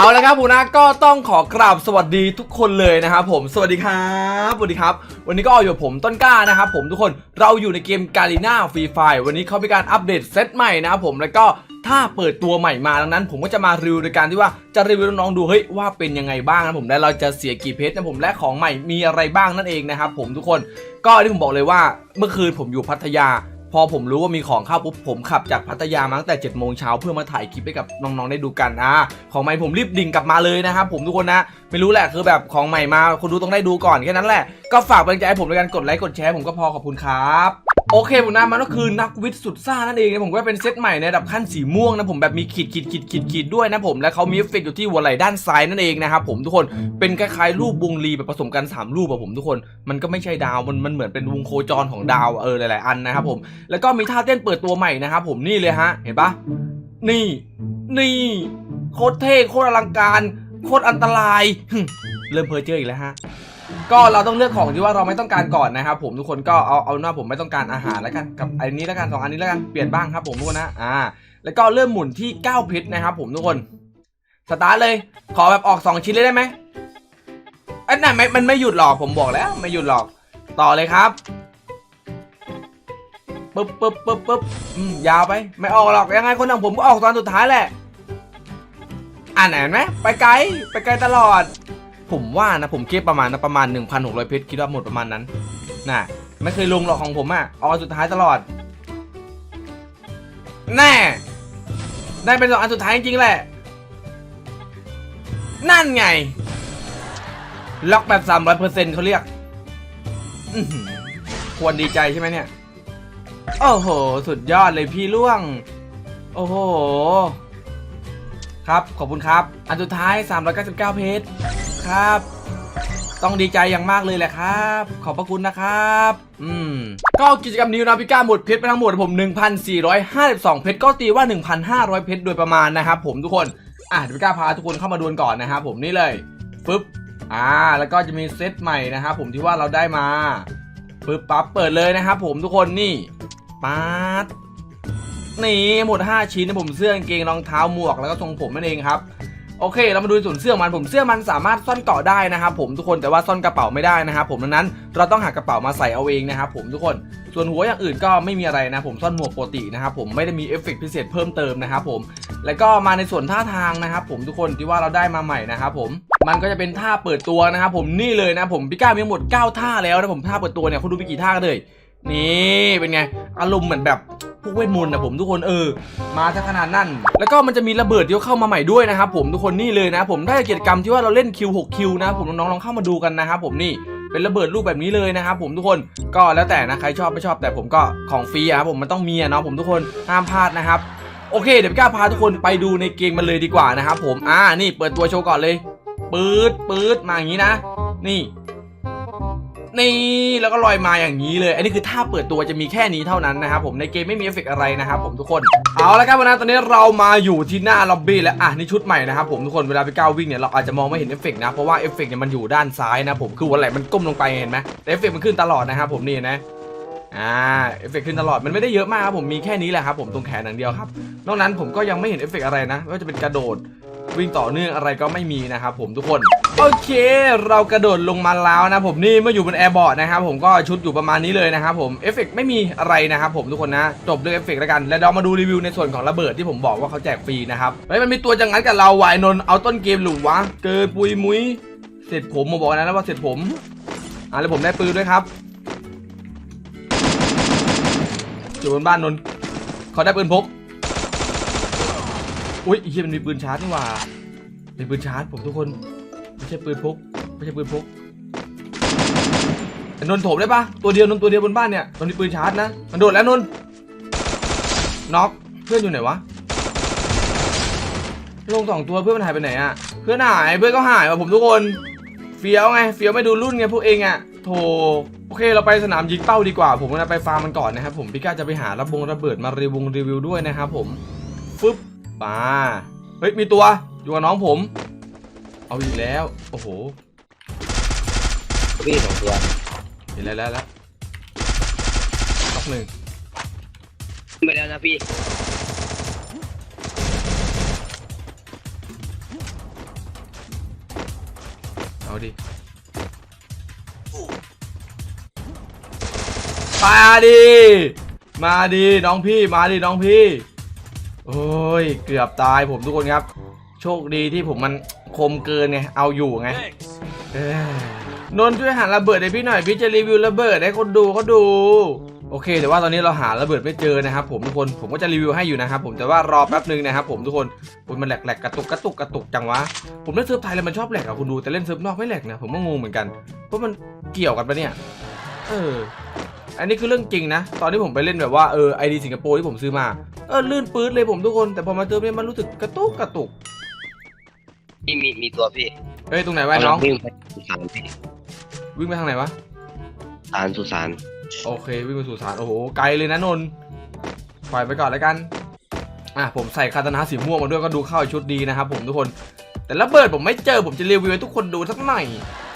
เอาละครับผมนะก็ต้องขอกราบสวัสดีทุกคนเลยนะครับผมสวัสดีครับสวัสดีครับ วันนี้ก็อยู่กับผมต้นกล้านะครับผมทุกคนเราอยู่ในเกมกา r ีนาฟรีไฟวันนี้เขามีการอัปเดตเซตใหม่นะครับผมแล้วก็ถ้าเปิดตัวใหม่มาดังนั้น ผมก็จะมารีวิวในการที่ว่าจะรีวิวน้องๆดูเฮ้ยว่าเป็นยังไงบ้างนะผมและเราจะเสียกี่เพชรนะผมและของใหม่มีอะไรบ้างนั่นเองนะครับผมทุกคน ก็ที่ผมบอกเลยว่าเมื่อคืนผมอยู่พัทยา พอผมรู้ว่ามีของเข้าปุ๊บผมขับจากพัทยามาตั้งแต่7จ็ดโมงเช้าเพื่อมาถ่ายคลิปให้กับน้องๆได้ดูกันอะของใหม่ผมรีบดิ่งกลับมาเลยนะครับผมทุกคนนะไม่รู้แหละคือแบบของใหม่มาคุณดูต้องได้ดูก่อนแค่นั้นแหละก็ฝากเป็นใจผมในการกดไลค์กดแชร์ผมก็พอขอบคุณครับ โอเคผมนะมันก็คือนักวิทย์สุดซ่านั่นเองนะผมก็เป็นเซตใหม่ในระดับขั้นสีม่วงนะผมแบบมีขีดขีดขีดขีดขีดด้วยนะผมและเขามีเอฟเฟกต์อยู่ที่หัวไหล่ด้านซ้ายนั่นเองนะครับผมทุกคนเป็นคล้ายๆรูปวงรีแบบผสมกันสามรูปอะผมทุกคนมันก็ไม่ใช่ดาวมันมันเหมือนเป็นวงโคจรของดาวเออหลายๆอันนะครับผมแล้วก็มีท่าเต้นเปิดตัวใหม่นะครับผมนี่เลยฮะเห็นปะนี่ นี่โคตรเท่โคตรอลังการโคตรอันตรายเริ่มเพอเจออีกแล้วฮะ ก็เราต้องเลือกของที่ว่าเราไม่ต้องการก่อนนะครับผมทุกคนก็เอาเอาหน้าผมไม่ต้องการอาหารแล้วกันกับอันนี้แล้วกันสองอันนี้แล้วกันเปลี่ยนบ้างครับผมทุกคนนะอ่า แล้วก็เริ่มหมุนที่9เพชรนะครับผมทุกคนสตาร์ทเลย ขอแบบออก2ชิ้นเลยได้ไหมไอ้นั่นไม่มันไม่หยุดหรอกผมบอกแล้วไม่หยุดหรอกต่อเลยครับปึ๊บปึ๊บปึ๊บปึ๊บอืมยาวไป ไม่ออกหรอกยังไงคนอย่างผมก็ออกตอนสุดท้ายแหละอ่านเห็นไหมไปไกลไปไกลตลอด ผมว่านะผมเก็บประมาณนะประมาณ 1,600 เพชรคิดว่าหมดประมาณนั้นน่ะไม่เคยลงหรอกของผมอะออกสุดท้ายตลอด แน่ ได้เป็นสองอันสุดท้ายจริงๆแหละ นั่นไง ล็อกแบบ300%เขาเรียกควรดีใจใช่ไหมเนี่ย โอ้โห สุดยอดเลยพี่ล่วง โอ้โห ครับ ขอบคุณครับ อันสุดท้าย 399 เพ ครับ ต้องดีใจอย่างมากเลยแหละครับ ขอบพระคุณนะครับ อืมก็กิจกรรมนี้นะพี่ก้าหมดเพชรไปทั้งหมดผม 1,452 เพชรก็ตีว่า 1,500 เพชรโดยประมาณนะครับผมทุกคนอะเดี๋ยวพี่ก้าพาทุกคนเข้ามาดวลก่อนนะครับผมนี่เลยฟึบอ่าแล้วก็จะมีเซตใหม่นะครับผมที่ว่าเราได้มาปึ๊บปั๊บเปิดเลยนะครับผมทุกคนนี่ป๊าดนี่หมด 5 ชิ้นนะผมเสื้อกางเกงรองเท้าหมวกแล้วก็ทรงผมนั่นเองครับ โอเค เรามาดูส่วนเสื้อมันผมเสื้อมันสามารถซ่อนเกาะได้นะครับผมทุกคนแต่ว่าซ่อนกระเป๋าไม่ได้นะครับผมดังนั้นเราต้องหากระเป๋ามาใส่เอาเองนะครับผมทุกคนส่วนหัวอย่างอื่นก็ไม่มีอะไรนะผมซ่อนหมวกปกตินะครับผมไม่ได้มีเอฟเฟกต์พิเศษเพิ่มเติมนะครับผมแล้วก็มาในส่วนท่าทางนะครับผมทุกคนที่ว่าเราได้มาใหม่นะครับผมมันก็จะเป็นท่าเปิดตัวนะครับผมนี่เลยนะผมพี่ก้ามีหมด 9 ท่าแล้วนะผมท่าเปิดตัวเนี่ยคุณดูไปกี่ท่ากันเลยนี่เป็นไงอารมณ์เหมือนแบบ พวกเวทมนต์นะผมทุกคนเออ มาถ้าขนาดนั้นแล้วก็มันจะมีระเบิดที่เข้ามาใหม่ด้วยนะครับผมทุกคนนี่เลยนะผมได้กิจกรรมที่ว่าเราเล่นคิว6คิวนะผมน้องๆลองเข้ามาดูกันนะครับผมนี่เป็นระเบิดรูปแบบนี้เลยนะครับผมทุกคนก็แล้วแต่นะใครชอบไม่ชอบแต่ผมก็ของฟรีอะครับผมมันต้องมีอะเนาะผมทุกคนห้ามพลาดนะครับโอเคเดี๋ยวพี่ก้าพาทุกคนไปดูในเกมมันเลยดีกว่านะครับผมอ่านี่เปิดตัวโชว์ก่อนเลยปื๊ดปื๊ดมาอย่างนี้นะ นี่ นี่แล้วก็ลอยมาอย่างนี้เลย อันนี้คือท่าเปิดตัวจะมีแค่นี้เท่านั้นนะครับผมในเกมไม่มีเอฟเฟกต์อะไรนะครับผมทุกคนเอาละครับวันนี้ตอนนี้เรามาอยู่ที่หน้าล็อบบี้แล้วอะนี่ชุดใหม่นะครับผมทุกคนเวลาไปก้าววิ่งเนี่ยเราอาจจะมองไม่เห็นเอฟเฟกต์นะเพราะว่าเอฟเฟกต์เนี่ยมันอยู่ด้านซ้ายนะผมคือวันไหลมันก้มลงไปเห็นไหมแต่เอฟเฟกต์มันขึ้นตลอดนะครับผมนี่นะอ่าเอฟเฟกต์ขึ้นตลอดมันไม่ได้เยอะมากครับผมมีแค่นี้แหละครับผมตรงแขนอย่างเดียวครับนอกนั้นผมก็ยังไม่เห็นเอฟเฟกต์อะไรนะไม่ว่าจะเป็นกระโดด วิ่งต่อเนื่องอะไรก็ไม่มีนะครับผมทุกคน โอเค เรากระโดดลงมาแล้วนะผมนี่เมื่ออยู่บนแอร์บอร์ดนะครับผมก็ชุดอยู่ประมาณนี้เลยนะครับผมเอฟเฟกต์ไม่มีอะไรนะครับผมทุกคนนะจบด้วยเอฟเฟกต์แล้วกัน แล้วเรามาดูรีวิวในส่วนของระเบิดที่ผมบอกว่าเขาแจกฟรีนะครับเฮ้ยมันมีตัวจังงั้นกับเราวายนนเอาต้นเกมหรือวะเกินปุยมุ้ยเสร็จผมมาบอกนะว่าเสร็จผมอะแล้วผมได้ปืนด้วยครับอยู่บนบ้านนนเขาได้ปืนพก อุ้ยอ้เฮียมันมีปืนชาร์จนี่หว่าเป็นปืนชาร์จผมทุกคน ไม่ใช่ปืนพก ไม่ใช่ปืนพกนนท์โถมได้ปะตัวเดียวนนตัวเดียวบนบ้านเนี่ยมันมีปืนชาร์จนะ มันโดดแล้วนนท์น็อกเพื่อนอยู่ไหนวะลงสองตัวเพื่อนมันหายไปไหนอะเพื่อนหายเพื่อนก็หายว่ะผมทุกคนเฟี้ยวไงเฟี้ยวไม่ดูรุ่นไงพวกเองอะโถโอเค เราไปสนามยิงเป้าดีกว่า ผมจะไปฟาร์มมันก่อนนะครับผมพี่ก้าจะไปหาระบงระเบิดมารีวิวรีวิวด้วยนะครับผมฟึบ มาเฮ้ยมีตัวอยู่กับน้องผม เอาอีกแล้ว โอ้โหพี่สองตัวเห็นแล้วแล้วแล้วล็อกหนึ่งไปแล้วนะพี่เอาดิมาดิมาดิน้องพี่มาดิน้องพี่ โอ้ย เกือบตายผมทุกคนครับ โชคดีที่ผมมันคมเกินไง เอาอยู่ไงนนช่วยหาระเบิดให้พี่หน่อย พี่จะรีวิวระเบิดให้คนดูเขาดู โอเค แต่ว่าตอนนี้เราหาระเบิดไม่เจอนะครับ ผมทุกคน ผมก็จะรีวิวให้อยู่นะครับ ผมแต่ว่ารอแป๊บนึงนะครับ ผมทุกคนอุ๊ยมันแหลกๆกระตุกกระตุกกระตุกจังวะ ผมเล่นเซิร์ฟไทยแล้วมันชอบแหลกอะคุณดู แต่เล่นเซิร์ฟนอกไม่แหลกนะ ผมก็งงเหมือนกันว่าะมันเกี่ยวกันปะเนี่ย เออ อันนี้คือเรื่องจริงนะ ตอนที่ผมไปเล่นแบบว่าเออไอดีสิงคโปร์ที่ผมซื้อมา เออลื่นปื๊ดเลยผมทุกคนแต่พอมาเติมเนี่ยมันรู้สึกกระตุกกระตุกพี่มีมีตัวพี่เฮ้ยตรงไหนวะน้องวิ่งไปสุสานพี่วิ่งไปทางไหนวะสารสุสานโอเควิ่งไปสู่ศาลโอ้โหไกลเลยนะนนท์ปล่อยไปก่อนแล้วกันอะผมใส่คาตานะสีม่วงมาด้วยก็ดูเข้าชุดดีนะครับผมทุกคน แต่ระเบิดผมไม่เจอผมจะรีวิวให้ทุกคนดูสักหน่อย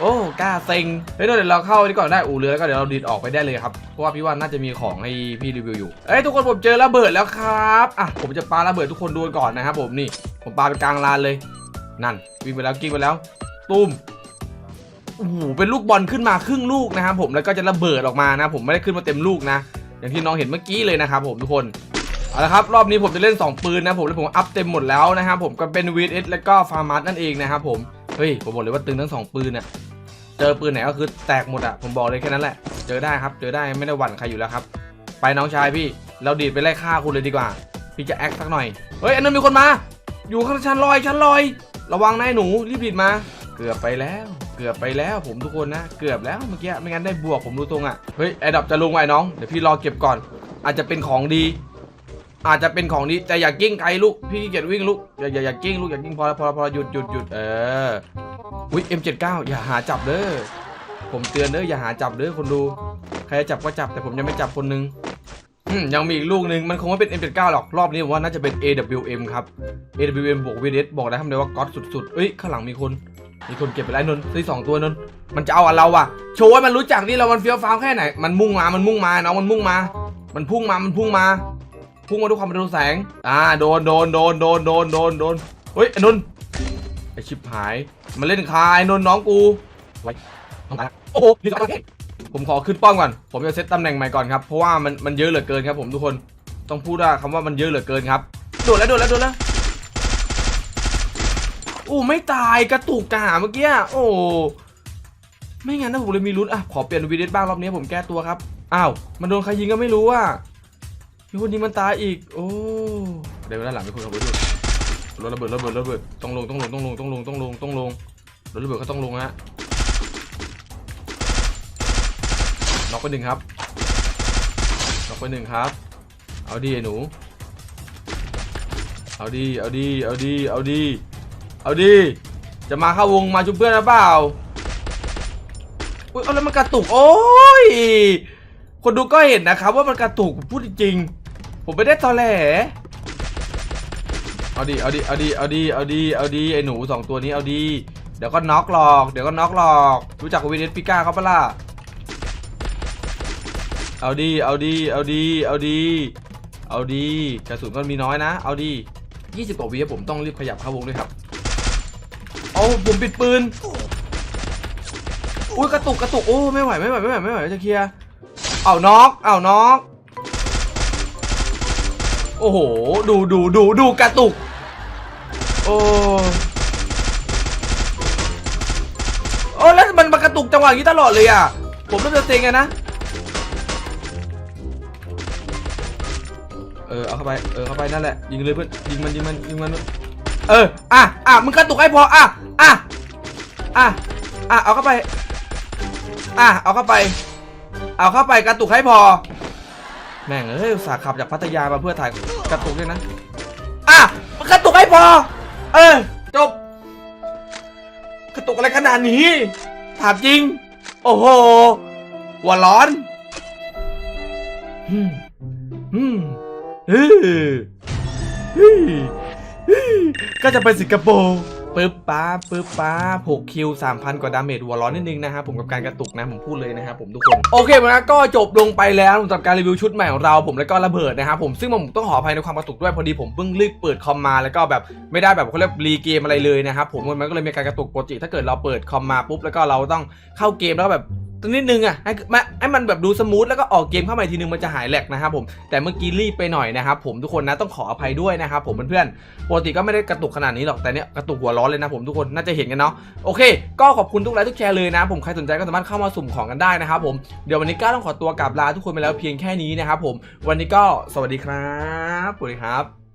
โอ้กล้าเซ็งเฮ้ยเดี๋ยวเราเข้าดีก่อนได้อู่เรือแล้วก็เดี๋ยวเราดีดออกไปได้เลยครับเพราะว่าพี่ว่าน่าจะมีของให้พี่รีวิวอยู่เอ้ยทุกคนผมเจอระเบิดแล้วครับอะผมจะปาระเบิดทุกคนดูก่อนนะครับผมนี่ ผมปาไปกลางลานเลย นั่นวิ่งไปแล้วกิ้งไปแล้วตุ้มโอ้โหเป็นลูกบอลขึ้นมาครึ่งลูกนะครับผมแล้วก็จะระเบิดออกมานะ ผมไม่ได้ขึ้นมาเต็มลูกนะ อย่างที่น้องเห็นเมื่อกี้เลยนะครับผมทุกคนเอาละครับรอบนี้ผมจะเล่น 2 ปืนนะผมแล้วผมอัพเต็มหมดแล้วนะครับผมก็เป็น VS แล้วก็ฟาร์มัสนั่นเองนะครับผมเฮ้ยผมบอกเลยว่าตึงทั้งสองปืนน่ะ เจอปืนไหนก็คือแตกหมดอะผมบอกเลยแค่นั้นแหละ เจอได้ครับ เจอได้ไม่ได้หวั่นใครอยู่แล้วครับ ไปน้องชายพี่ เราดีดไปไล่ฆ่าคุณเลยดีกว่า พี่จะแอคสักหน่อย เฮ้ยอันนั้นมีคนมา อยู่ข้างชั้นลอยชั้นลอย ระวังนายหนูรีบดีดมา เกือบไปแล้ว เกือบไปแล้วผมทุกคนนะ เกือบแล้วเมื่อกี้ไม่งั้นได้บวกผมดูตรงอะ เฮ้ยไอ้ดับจะลงไว้น้อง เดี๋ยวพี่รอเก็บก่อน อาจจะเป็นของดี อาจจะเป็นของดีแต่อย่ากิ้งไกลลูก พี่เกียจวิ่งลูก อย่าอย่าอย่ากิ้งลูกอย่ากิ้งพอแล้วพอแล้วพอแล้วหยุดหยุดหยุดเออ อุ้ย M79 อย่าหาจับเด้อ ผมเตือนเด้ออย่าหาจับเด้อคนดู ใครจะจับก็จับแต่ผมยังไม่จับคนนึงยังมีอีกลูกหนึ่งมันคงไม่เป็น M79 หรอกรอบนี้ผมว่าน่าจะเป็น AWM ครับ AWM บวก VDS บอกได้คำเดียว่าก๊อตสุดๆเอ้ยข้างหลังมีคน มีคนเก็บไปแล้วนนท์ซื้อสองตัวนนท์มันจะเอาอะเราอะโชว์ให้มันรู้จักนี่เรามันเฟี้ยวฟ้าวแค่ไหนมันมุ่งมา มันมุ่งมาน้องมันมุ่งมา มันพุ่งมามันพุ่งมา พุ่งมาด้วยความเร็วแสง อ่าโดนโดนโดนโดนโดนโดนโดนเฮ้ยไอ้นนท์ ไอชิบหายมันเล่นคาไอ้นนน้องกูไว้น้องตายโอ้โหพี่ตายผมขอขึ้นป้อมก่อน ผมจะเซตตำแหน่งใหม่ก่อนครับ เพราะว่ามันมันเยอะเหลือเกินครับผมทุกคน ต้องพูดว่าคำว่ามันเยอะเหลือเกินครับ โดดแล้วโดดแล้วโดดแล้ว โอ้ไม่ตายกระตุกกระหาเมื่อกี้อะโอ้ ไม่งั้นนะผมเลยมีลุ้นอะ ขอเปลี่ยนวีดีโอบ้างรอบนี้ผมแก้ตัวครับ อ้าว มันโดนใครยิงก็ไม่รู้อะมีคนยิงมันตายอีก โอ้ เดี๋ยวด้านหลังมีคนขับรถด้วย รถระเบิดระเบิดระเบิดต้องลงต้องลงต้องลงต้องลงต้องลงต้องลงรถระเบิดเขาต้องลงฮะน็อกไปหนึ่งครับน็อกไปหนึ่งครับ เอาดีไอ้หนู เอาดีเอาดีเอาดีเอาดีเอาดิจะมาเข้าวงมาชุบเพื่อนหรือเปล่าอุ้ยเอาแล้วมันกระตุก โอ้ย คนดูก็เห็นนะครับว่ามันกระตุกผมพูดจริง ผมไม่ได้ตอแหล เอาดิเอาดิเอาดิเอาดิเอาดิเอาดิไอ้หนูสองตัวนี้เอาดิเดี๋ยวก็น็อกหลอก เดี๋ยวก็น็อกหลอก รู้จักวินเนสปิก้าเขาปะล่ะ เอาดิเอาดิเอาดิเอาดิเอาดิกระสุนก็มีน้อยนะ เอาดิ20กว่าวิผมต้องรีบขยับเข้าวงด้วยครับ เอาผมปิดปืนอุ้ยกระตุกกระตุกโอ้ไม่ไหวไม่ไหวไม่ไหวไม่ไหวจะเคลียร์เอาน็อกเอาน็อกโอ้โห ดูดูดูดูกระตุก โอ้โอ้แล้วมันมากระตุกจังหวะอย่างนี้ตลอดเลยอะ ผมต้องจะเซ็งไงนะ เออเอาเข้าไป เออเข้าไปนั่นแหละ ยิงเลยเพื่อน ยิงมันยิงมันยิงมัน เออ อะ อะมึงกระตุกให้พอ อะ อะ อะ อะ เอาเข้าไป อะ เอาเข้าไป เอาเข้าไปกระตุกให้พอ แม่งเอ้ยสาขับจากพัทยามาเพื่อถ่ายกระตุกด้วยนะ อะ มันกระตุกให้พอ เออจบ กระตุกอะไรขนาดนี้ ถามจริง โอ้โหหัวร้อนอืมอืมเออก็จะไปสิงคโปร์ ปึ๊บป้าปึ๊บป้าหกคิวสามพันกว่าดาเมจหัวร้อนนิดนึงนะครับผมกับการกระตุกนะผมพูดเลยนะครับผมทุกคน โอเคนะก็จบลงไปแล้วสำหรับการรีวิวชุดใหม่ของเราผมแล้วก็ระเบิดนะครับผมซึ่งผมต้องขออภัยในความกระตุกด้วยพอดีผมเพิ่งรีบเปิดคอมมาแล้วก็แบบไม่ได้แบบเขาเรียกรีเกมอะไรเลยนะครับผมมันก็เลยมีการกระตุกปกติถ้าเกิดเราเปิดคอมมาปุ๊บแล้วก็เราต้องเข้าเกมแล้วแบบ ตัวนิดนึงอะให้มาให้มันแบบดูสมูทแล้วก็ออกเกมเข้ามาทีนึงมันจะหายแหลกนะครับผมแต่เมื่อกี้รีบไปหน่อยนะครับผมทุกคนนะต้องขออภัยด้วยนะครับผมเพื่อนๆปกติก็ไม่ได้กระตุกขนาดนี้หรอกแต่เนี้ยกระตุกหัวร้อนเลยนะผมทุกคนน่าจะเห็นกันเนาะโอเค ก็ขอบคุณทุกไลค์ทุกแชร์เลยนะ ผมใครสนใจก็สามารถเข้ามาสุ่มของกันได้นะครับผมเดี๋ยววันนี้ก้าต้องขอตัวกลับลาทุกคนไปแล้วเพียงแค่นี้นะครับผมวันนี้ก็สวัสดีครับสวัสดีครับ